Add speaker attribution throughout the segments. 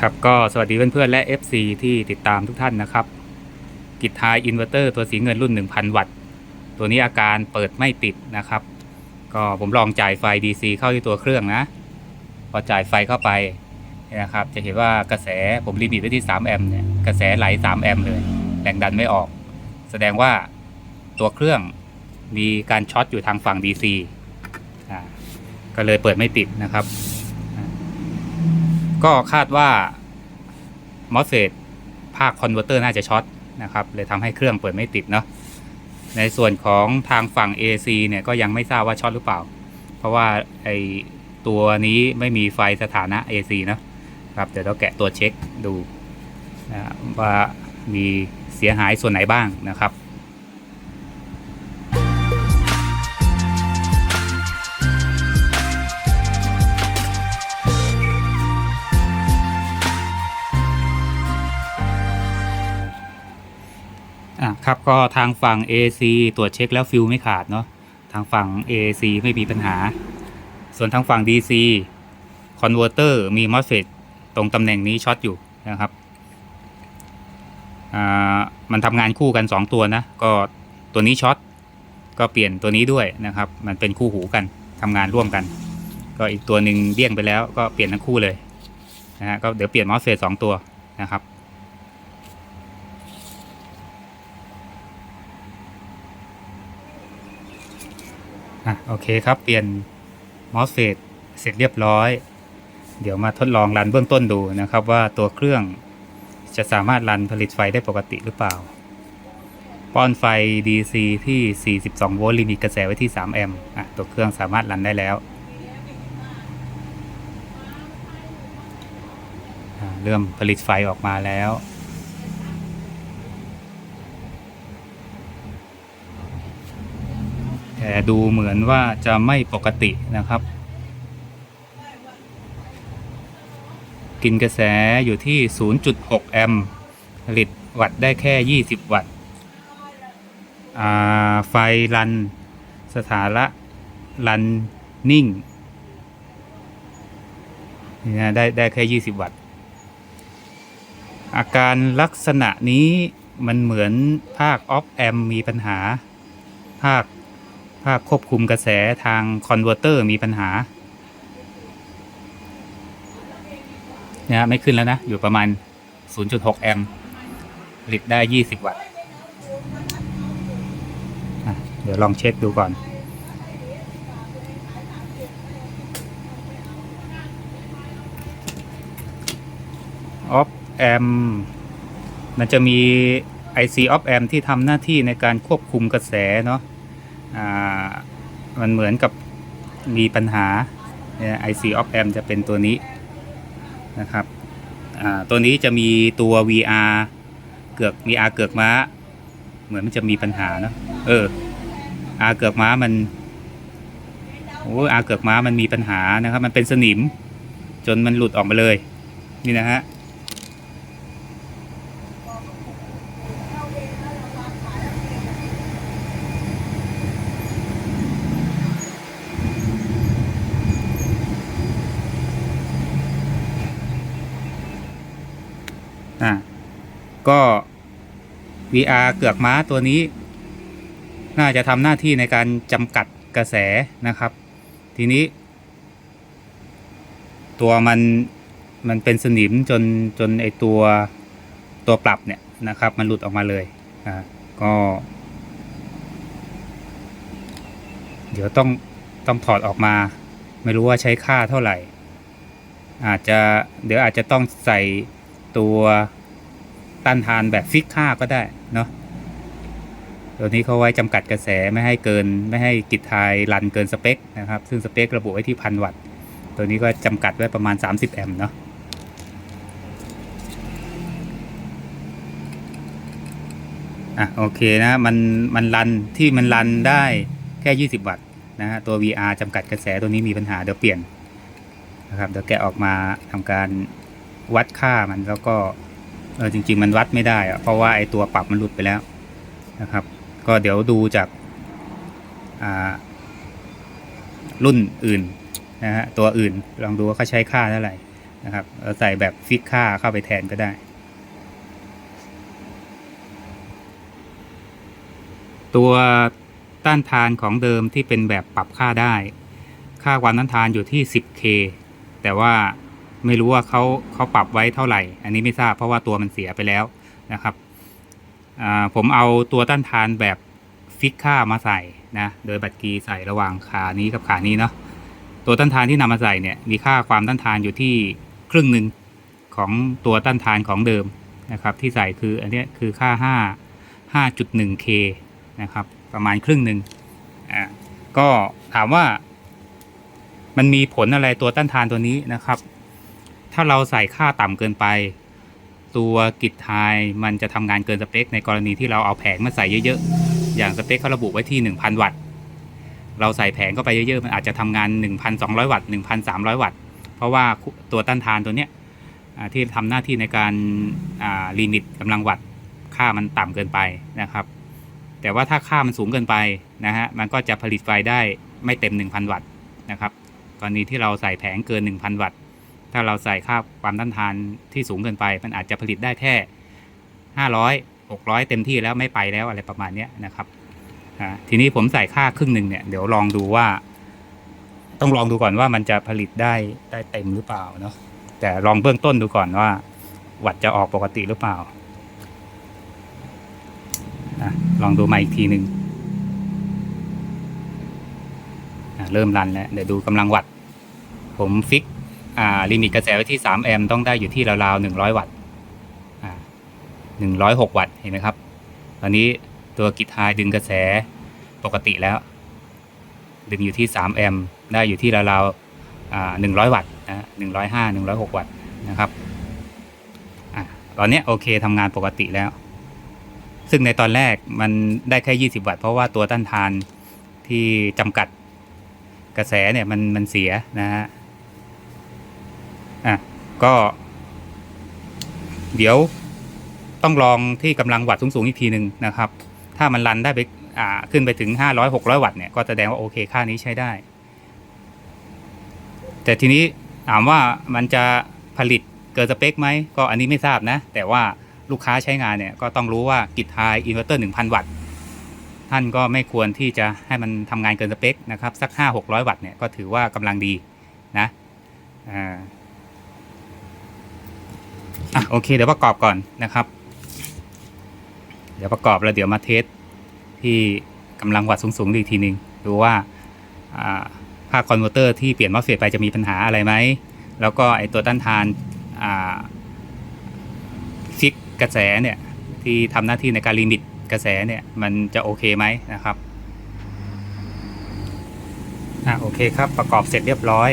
Speaker 1: ครับก็สวัสดีเพื่อนๆและ FC ที่ติดตามทุกท่านนะครับกิจทายอินเวอร์เตอร์ตัวสีเงินรุ่น 1,000 วัตต์ ตัวนี้อาการเปิดไม่ติดนะครับ ก็ผมลองจ่ายไฟ DC เข้าที่ตัวเครื่องนะ พอจ่ายไฟเข้าไปเนี่ยนะครับ จะเห็นว่ากระแสผมลิมิตไว้ที่ 3 แอมป์เนี่ยกระแสไหล 3 แอมป์เลย แรงดันไม่ออก แสดงว่าตัวเครื่องมีการช็อตอยู่ทางฝั่ง DC อ่าก็เลยเปิดไม่ติดนะครับ ก็คาดว่ามอสเฟตภาคคอนเวอร์เตอร์น่าจะช็อตนะครับเลยทำให้เครื่องเปิดไม่ติดเนาะในส่วนของทางฝั่ง AC เนี่ยก็ยังไม่ทราบว่าช็อตหรือเปล่า เพราะว่าไอตัวนี้ไม่มีไฟสถานะ AC นะครับเดี๋ยวเราแกะตัวเช็คดูนะว่ามีเสียหายส่วนไหนบ้างนะครับ ครับก็ทางฝั่ง AC ตรวจเช็คแล้วฟิลไม่ขาดเนาะทางฝั่ง AC ไม่มีปัญหา ส่วนทางฝั่ง DC คอนเวอร์เตอร์มี MOSFET ตรงตำแหน่งนี้ช็อตอยู่นะครับมันทำงานคู่กัน 2 ตัวนะ ก็ตัวนี้ช็อตก็เปลี่ยนตัวนี้ด้วยนะครับ มันเป็นคู่หูกันทำงานร่วมกัน ก็อีกตัวหนึ่งเดี่ยงไปแล้วก็เปลี่ยนทั้งคู่เลยนะฮะก็เดี๋ยวเปลี่ยน MOSFET สองตัวนะครับ อะโอเคครับเปลี่ยนมอสเฟตเสร็จเรียบร้อย เดี๋ยวมาทดลองรันเบื้องต้นดูนะครับ ว่าตัวเครื่องจะสามารถรันผลิตไฟได้ปกติหรือเปล่า ป้อนไฟ DC ที่ 42 โวลต์ลิมิตกระแสไว้ที่ 3 แอมป์อะตัวเครื่องสามารถรันได้แล้ว เริ่มผลิตไฟออกมาแล้ว แต่ดูเหมือนว่าจะไม่ปกตินะครับ กินกระแสอยู่ที่ 0.6 แอมป์ผลิตวัตต์ได้แค่ 20 วัตต์ไฟรันสถานะรันนิ่งนี่นะได้ได้แค่ 20 วัตต์อาการลักษณะนี้มันเหมือนภาคออฟแอมมีปัญหา ภาค ภาคควบคุมกระแสทางคอนเวอร์เตอร์มีปัญหาเนี่ยไม่ขึ้นแล้วนะ อยู่ประมาณ 0.6 แอมป์ผลิตได้ 20 วัตต์เดี๋ยวลองเช็คดูก่อน ออฟแอมมันจะมี IC of amp ที่ทำหน้าที่ในการควบคุมกระแสเนาะ มันเหมือนกับมีปัญหา IC of amp จะเป็นตัวนี้นะครับตัวนี้จะมีตัว VR เกือก VR เกือกม้า เหมือนมันจะมีปัญหาเนอะเออ R เกือกม้ามันโอ้ R เกือกม้ามันมีปัญหานะครับ มันเป็นสนิม จนมันหลุดออกมาเลย นี่นะฮะ ก็ VR เกือกม้าตัวนี้ น่าจะทำหน้าที่ในการจำกัดกระแสนะครับ ทีนี้ ตัวมันมันเป็นสนิมจนจนไอตัวตัวปรับเนี่ยนะครับ มันหลุดออกมาเลยอ่าก็ เดี๋ยวต้องต้องถอดออกมา ไม่รู้ว่าใช้ค่าเท่าไหร่ อาจจะเดี๋ยวอาจจะต้องใส่ตัว ต้านทานแบบฟิกค่าก็ได้เนาะตัวนี้เขาไว้จำกัดกระแสไม่ให้เกินไม่ให้กิจทายรันเกินสเปคนะครับ ซึ่งสเปคระบุไว้ที่พันวัตต์ตัวนี้ก็จำกัดไว้ประมาณ 30 แอมป์เนาะอะโอเคนะมันมันรันที่มันรันได้แค่ 20 วัตต์นะฮะตัว VR จำกัดกระแสตัวนี้มีปัญหาเดี๋ยวเปลี่ยนนะครับเดี๋ยวแกะออกมาทำการวัดค่ามันแล้วก็ เออจริง ๆ มันวัดไม่ได้อะเพราะว่าไอตัวปรับมันหลุดไปแล้วนะครับ ก็เดี๋ยวดูจากอ่ารุ่นอื่นนะฮะตัวอื่นลองดูว่าเขาใช้ค่าเท่าไหร่นะครับเราใส่แบบฟิกค่าเข้าไปแทนก็ได้ ตัวต้านทานของเดิมที่เป็นแบบปรับค่าได้ ค่าความต้านทานอยู่ที่ 10K แต่ว่า ไม่รู้ว่าเขาเขาปรับไว้เท่าไหร่ อันนี้ไม่ทราบเพราะว่าตัวมันเสียไปแล้วนะครับผมเอาตัวต้านทานแบบฟิกค่ามาใส่นะโดยบัตรกีใส่ระหว่างขานี้กับขานี้เนาะตัวต้านทานที่นำมาใส่เนี่ยมีค่าความต้านทานอยู่ที่ครึ่งหนึ่งของตัวต้านทานของเดิมนะครับ ที่ใส่คืออันนี้คือค่า 5 5.1K นะครับประมาณครึ่งหนึ่งอ่าก็ถามว่ามันมีผลอะไรตัวต้านทานตัวนี้นะครับ ถ้าเราใส่ค่าต่ำเกินไป ตัวกิจทายมันจะทำงานเกินสเปค ในกรณีที่เราเอาแผงมาใส่เยอะๆ อย่างสเปคเขาระบุไว้ที่ 1,000 วัตต์ เราใส่แผงเข้าไปเยอะๆ มันอาจจะทำงาน 1,200 วัตต์ 1,300 วัตต์ เพราะว่าตัวต้านทานตัวเนี้ยที่ทำหน้าที่ในการลิมิตกำลังวัตต์ค่ามันต่ำเกินไปนะครับ แต่ว่าถ้าค่ามันสูงเกินไปนะฮะ มันก็จะผลิตไฟได้ไม่เต็ม 1,000 วัตต์นะครับ กรณีที่เราใส่แผงเกิน 1,000 วัตต์ ถ้าเราใส่ค่าความต้านทานที่สูงเกินไป มันอาจจะผลิตได้แค่ 500 600 เต็มที่แล้วไม่ไปแล้วอะไรประมาณนี้นะครับทีนี้ผมใส่ค่าครึ่งหนึ่งเนี่ยเดี๋ยวลองดูว่า ต้องลองดูก่อนว่ามันจะผลิตได้ได้เต็มหรือเปล่าเนาะแต่ลองเบื้องต้นดูก่อนว่า วัตต์จะออกปกติหรือเปล่าลองดูมาอีกทีหนึ่งเริ่มรันแล้วเดี๋ยวดูกำลังวัตต์ผมฟิก ลิมิตกระแสไว้ที่ 3 แอมป์ต้องได้อยู่ที่ราวๆ100 วัตต์106 วัตต์เห็นไหมครับ ตอนนี้ตัวกิจไฮดึงกระแสปกติแล้ว ดึงอยู่ที่ 3 แอมป์ได้อยู่ที่ราวๆ100 วัตต์นะ105 106 วัตต์นะครับอตอนนี้โอเคทำงานปกติแล้ว ซึ่งในตอนแรกมันได้แค่ 20 วัตต์เพราะว่าตัวต้านทานที่จำกัดกระแสเนี่ยมันมันเสียนะฮะ อะก็ เดี๋ยวต้องลองที่กำลังวัตต์สูงๆอีกทีหนึ่งนะครับ ถ้ามันรันได้ไปอ่าขึ้นไปถึง 500 600 วัตต์เนี่ยก็แสดงว่าโอเคค่านี้ใช้ได้ แต่ทีนี้ถามว่ามันจะผลิตเกินสเปคไหมก็อันนี้ไม่ทราบนะ แต่ว่าลูกค้าใช้งานเนี่ยก็ต้องรู้ว่ากิจไฮอินเวอร์เตอร์1,000 วัตต์ท่านก็ไม่ควรที่จะให้มันทำงานเกินสเปคนะครับ สัก 5 600 วัตต์เนี่ยก็ถือว่ากำลังดีนะอ่า อะโอเคเดี๋ยวประกอบก่อนนะครับ เดี๋ยวประกอบแล้วเดี๋ยวมาเทสที่กำลังวัดสูงๆอีกทีหนึ่งดูว่าภาคคอนเวอร์เตอร์ที่เปลี่ยนมอสเฟตไปจะมีปัญหาอะไรไหม แล้วก็ไอตัวต้านทานฟิกกระแสเนี่ยที่ทำหน้าที่ในการลิมิตกระแสเนี่ยมันจะโอเคไหมนะครับอะโอเคครับประกอบเสร็จเรียบร้อย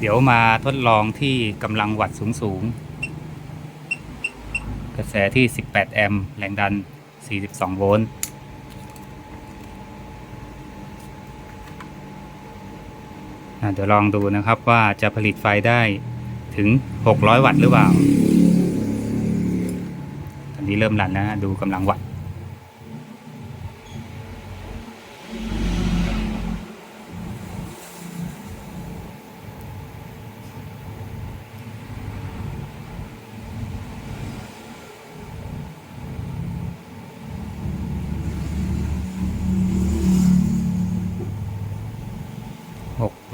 Speaker 1: เดี๋ยวมาทดลองที่กำลังวัดสูงๆก ระแสที่ 18 แอมป์แรงดัน 42 โวลต์อะเดี๋ยวลองดูนะครับว่าจะผลิตไฟได้ถึง 600 วัตต์หรือเปล่า ตอนนี้เริ่มรันแล้วนะดูกำลังวัตต์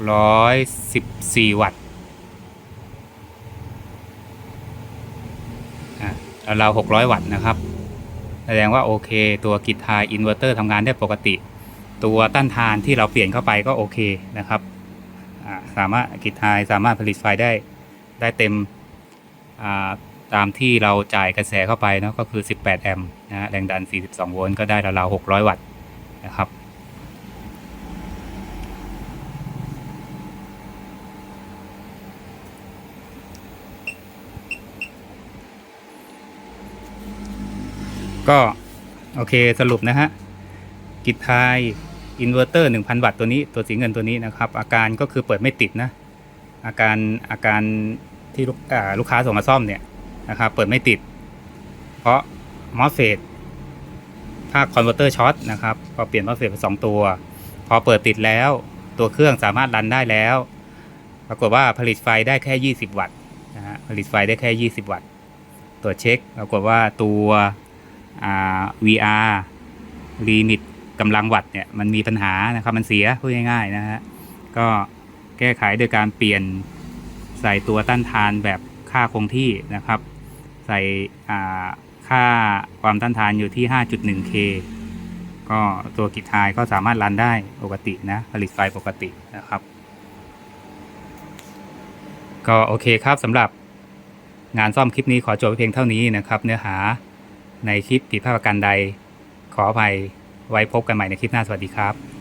Speaker 1: 614 วัตต์อะแล้วเรา600 วัตต์นะครับ แสดงว่าโอเค ตัวกิจทายอินเวอร์เตอร์ทำงานได้ปกติ ตัวต้านทานที่เราเปลี่ยนเข้าไปก็โอเคนะครับ สามารถกิจทายสามารถผลิตไฟได้ได้เต็มตามที่เราจ่ายกระแสเข้าไปเนาะก็คือ 18 แอมป์นะแรงดัน 42 โวลต์ก็ได้ราวๆ600 วัตต์นะครับ ก็โอเคสรุปนะฮะกิจทยอินเวอร์เตอร์1,000 วัตต์ตัวนี้ตัวสีเงินตัวนี้นะครับ อาการก็คือเปิดไม่ติดนะ อาการอาการที่ลูกลูกค้าส่งมาซ่อมเนี่ยนะครับเปิดไม่ติด เพราะมอสเฟตภาคคอนเวอร์เตอร์ช็อตนะครับพอเปลี่ยนมอสเฟตไปสองตัว พอเปิดติดแล้วตัวเครื่องสามารถรันได้แล้ว ปรากฏว่าผลิตไฟได้แค่ 20 วัตต์นะฮะผลิตไฟได้แค่ 20 วัตต์ตรวจเช็คปรากฏว่าตัว VR ลิมิตกำลังวัตต์เนี่ยมันมีปัญหานะครับมันเสียพูดง่ายๆนะฮะก็แก้ไขโดยการเปลี่ยนใส่ตัวต้านทานแบบค่าคงที่นะครับ ใส่อ่าค่าความต้านทานอยู่ที่ 5.1K ก็ตัวกิจทายก็สามารถรันได้ปกตินะ ผลิตไฟปกตินะครับ ก็โอเคครับสำหรับงานซ่อมคลิปนี้ขอจบเพียงเท่านี้นะครับ เนื้อหา ในคลิปผิดพลาดประการใด ขออภัยไว้พบกันใหม่ในคลิปหน้าสวัสดีครับ